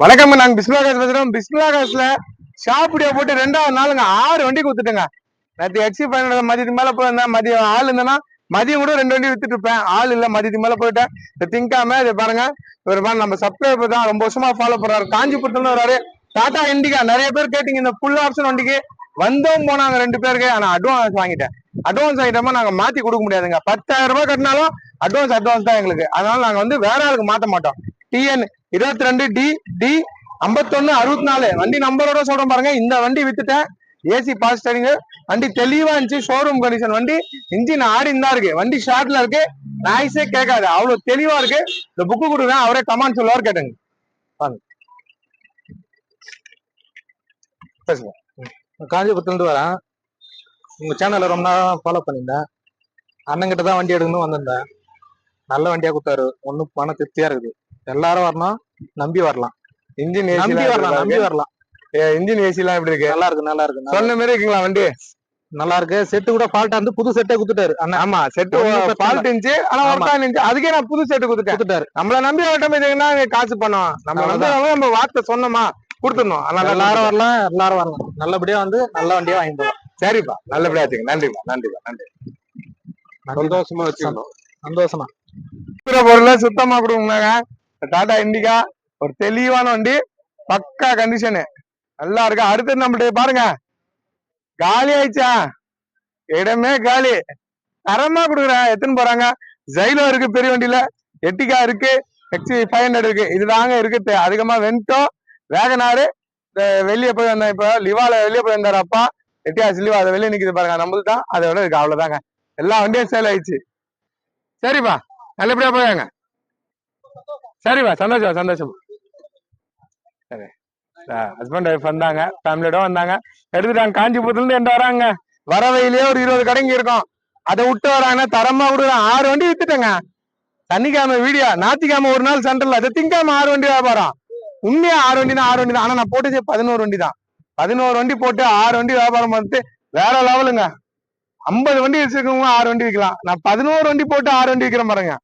வணக்கம் நாங்க பிஸ்மிலா காசு பேசுறோம் பிஸ்மிலா காசுல ஷாப்பிடியா போட்டு ரெண்டாவது நாளுங்க ஆறு வண்டி கொடுத்துட்டேங்க. நேற்று எக்ஸி பயனோட மதியத்துக்கு மேல போயிருந்தேன் மதியம் ஆள் இருந்தேன்னா மதியம் கூட ரெண்டு வண்டி வித்துட்டு இருப்பேன். ஆள் இல்ல மதியத்துக்கு மேல போயிட்டேன். இதை திங்காம இதை பாருங்க. ஒரு மாதிரி நம்ம சப்ஸ்கிரைபர் தான் ரொம்ப வருஷமா ஃபாலோ பண்றாரு. காஞ்சிபுரத்துல வராரு. டாடா இண்டிகா நிறைய பேர் கேட்டீங்க இந்த ஃபுல் ஆப்ஷன் வண்டிக்கு. வந்தோம் போனாங்க ரெண்டு பேருக்கு. ஆனா அட்வான்ஸ் வாங்கிட்டேன். அட்வான்ஸ் வாங்கிட்டோமா நாங்க மாத்தி கொடுக்க முடியாதுங்க. பத்தாயிரம் ரூபாய் கட்டினாலும் அட்வான்ஸ் அட்வான்ஸ் தான் எங்களுக்கு. அதனால நாங்க வந்து வேற ஆளுக்கு மாத்த மாட்டோம். டிஎன் இருபத்தி ரெண்டு டி டி ஐம்பத்தொன்னு அறுபத்தி நாலு வண்டி நம்பரோட சொல்றேன் பாருங்க. இந்த வண்டி வித்துட்டேன். ஏசி பாஸ் வண்டி தெளிவா இருந்துச்சு. ஷோரூம் கண்டிஷன் வண்டி இன்ஜின் ஆடி தான் இருக்கு. வண்டி ஷார்ட்ல இருக்கு. நாய்ஸே கேட்காது. அவ்வளவு தெளிவா இருக்கு. இந்த புக்கு கொடுங்க அவரே கமாண்ட் சொல்லுவார் கேட்டுங்க. வாங்க. பேசுங்க காஞ்சிபுரத்துலேருந்து வரேன். உங்கள் சேனலில் ரொம்ப நாள் ஃபாலோ பண்ணியிருந்தேன். அண்ணங்கிட்ட தான் வண்டி எடுக்கணும்னு வந்திருந்தேன். நல்ல வண்டியாக கொடுத்தாரு. ஒன்றும் பணம் திருப்தியாக இருக்குது. எல்லாரும் வரணும். நம்பி வரலாம். இன்ஜின் நம்பி வரலாம் நம்பி ஏசி வரலாம் இன்ஜின் ஏசி எல்லாம் எப்படி இருக்கு? நல்லா இருக்கு நல்லா இருக்கு சொன்ன மாதிரி இருக்குங்களா வண்டி? நல்லா இருக்கு. செட்டு கூட ஃபால்ட்டா இருந்து புது செட்டே கொடுத்துட்டாரு. அண்ணன் ஆமா செட்டு ஃபால்ட் இருந்துச்சு ஆனா ஆமா. ஒர்க் இருந்துச்சு. அதுக்கே நான் புது செட்டு கொடுத்துட்டேன். கொடுத்துட்டாரு. நம்மள நம்பி ஆட்டோமேட்டிக்னா காசு பண்ணோம் நம்ம வந்து. நம்ம வார்த்தை சொன்னோமா கொடுத்துடணும். அதனால எல்லாரும் வரலாம் எல்லாரும் வரலாம். நல்லபடியா வந்து நல்ல வண்டியா வாங்கிட்டு போகலாம் சரிப்பா. நல்லபடியா வச்சுங்க நன்றிப்பா நன்றிப்பா நன்றி. சந்தோஷமா வச்சுக்கணும். சந்தோஷமா. பொருளை சுத்தமா கொடுங்கனாங்க டாடா இண்டிகா ஒரு தெளிவான வண்டி பக்கா கண்டிஷனு நல்லா இருக்கு? அடுத்தது நம்மள்ட்ட பாருங்க. காலி ஆயிடுச்சா? இடமே காலி. தரமா கொடுக்குறேன் எத்தனை போறாங்க. ஜைலோ இருக்கு பெரிய வண்டியில. எட்டிகா இருக்கு எக்ஸி ஃபைவ் ஹண்ட்ரட் இருக்கு. இதுதாங்க இருக்கு தே- அதிகமா வென்ட்டோ வேகனாரு இந்த வெளியே போய் வந்தேன் இப்போ லிவால வெளியே போய் வந்தார் அப்பா. எட்டியாஸ் லிவா அதை வெளியே நிற்கிது பாருங்க. நம்மளுக்கு தான். அதை விட இருக்கு அவ்வளவுதாங்க. எல்லா வண்டியும் சேல் ஆயிடுச்சு. சரிப்பா. நல்லபடியா போயாங்க. சரிப்பா சந்தோஷம் சந்தோஷம். சரி. ஹஸ்பண்ட் ஒய்ஃப் வந்தாங்க. ஃபேமிலியோட வந்தாங்க. எடுத்துட்டாங்க. காஞ்சிபுரத்துல இருந்து என்ன வராங்க. வர வழியிலேயே ஒரு இருபது கடைங்க இருக்கும். அதை விட்டு வராங்கன்னா தரமா விடுறேன். ஆறு வண்டி வித்துட்டேங்க. சனிக்காம வீடியோ ஞாத்திக்கிழமை ஒரு நாள் சென்டர்ல அது திங்காம ஆறு வண்டி வியாபாரம். உண்மையா ஆறு வண்டி தான் ஆறு வண்டி தான் ஆனா நான் போட்டது பதினோரு வண்டி தான் பதினோரு வண்டி போட்டு ஆறு வண்டி வியாபாரம் பண்ணிட்டு வேற லெவலுங்க ஐம்பது வண்டி வச்சிருக்கவங்க ஆறு வண்டி விற்கலாம் நான் பதினோரு வண்டி போட்டு ஆறு வண்டி விற்கிறேன் பாருங்க.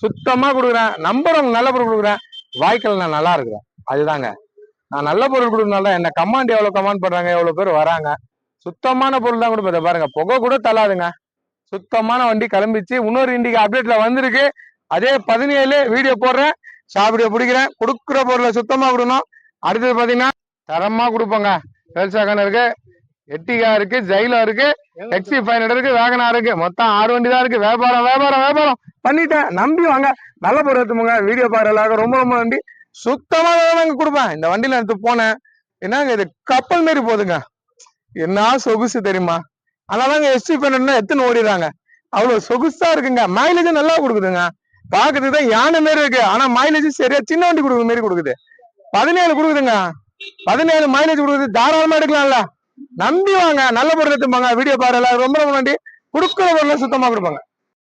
சுத்தமா கொடுக்குறேன். நம்பர் உங்களுக்கு நல்ல பொருள் கொடுக்குறேன். வாய்க்கால் நான் நல்லா இருக்கிறேன். அதுதாங்க. நான் நல்ல பொருள் கொடுக்கறனால என்ன கமாண்ட் எவ்வளவு கமாண்ட் பண்றாங்க எவ்வளவு பேர் வராங்க. சுத்தமான பொருள் தான் கொடுப்பேன். பாருங்க. புகை கூட தள்ளாதுங்க. சுத்தமான வண்டி கிளம்பிச்சு இன்னொரு இண்டிகா அப்டேட்ல வந்திருக்கு. அதே பதினேழு வீடியோ போடுறேன். ஷாப்பிடியோ பிடிக்கிறேன். கொடுக்குற பொருளை சுத்தமா கொடுக்கணும் அடுத்தது பாத்தீங்கன்னா தரமா கொடுப்போங்க. வேல்சாகன் இருக்கு. எட்டிகா இருக்கு ஜெயிலா இருக்கு எக்ஸி ஃபைவ் இருக்கு வேகனா இருக்கு. மொத்தம் ஆறு வண்டி தான் இருக்கு. வியாபாரம் வியாபாரம் வியாபாரம். பண்ணிட்டேன். நம்பி வாங்க. நல்ல பொருள் எடுத்துமுங்க வீடியோ பாரு எல்லாருக்கும் ரொம்ப ரொம்ப நன்றி. சுத்தமா தாங்க கொடுப்பேன். இந்த வண்டியில எடுத்து போனேன். என்னங்க இது? கப்பல் மாரி போகுதுங்க என்ன சொகுசு தெரியுமா? அதனாலங்க எஸ்டி பண்ணா எத்தனை ஓடிடுறாங்க. அவ்வளவு சொகுசா இருக்குங்க. மைலேஜ் நல்லா கொடுக்குதுங்க. பாக்குறதுக்கு தான் யானை மாரி இருக்கு. ஆனா மைலேஜ் சரியா சின்ன வண்டி கொடுக்குற மாரி கொடுக்குது. பதினேழு கொடுக்குதுங்க. பதினேழு மைலேஜ் கொடுக்குது. தாராளமா எடுக்கலாம்ல. நம்பி வாங்க நல்ல பொருள் எடுத்துப்பாங்க வீடியோ பாரு எல்லாரும் ரொம்ப ரொம்ப நன்றி. கொடுக்குற பொருளை சுத்தமா கொடுப்பாங்க.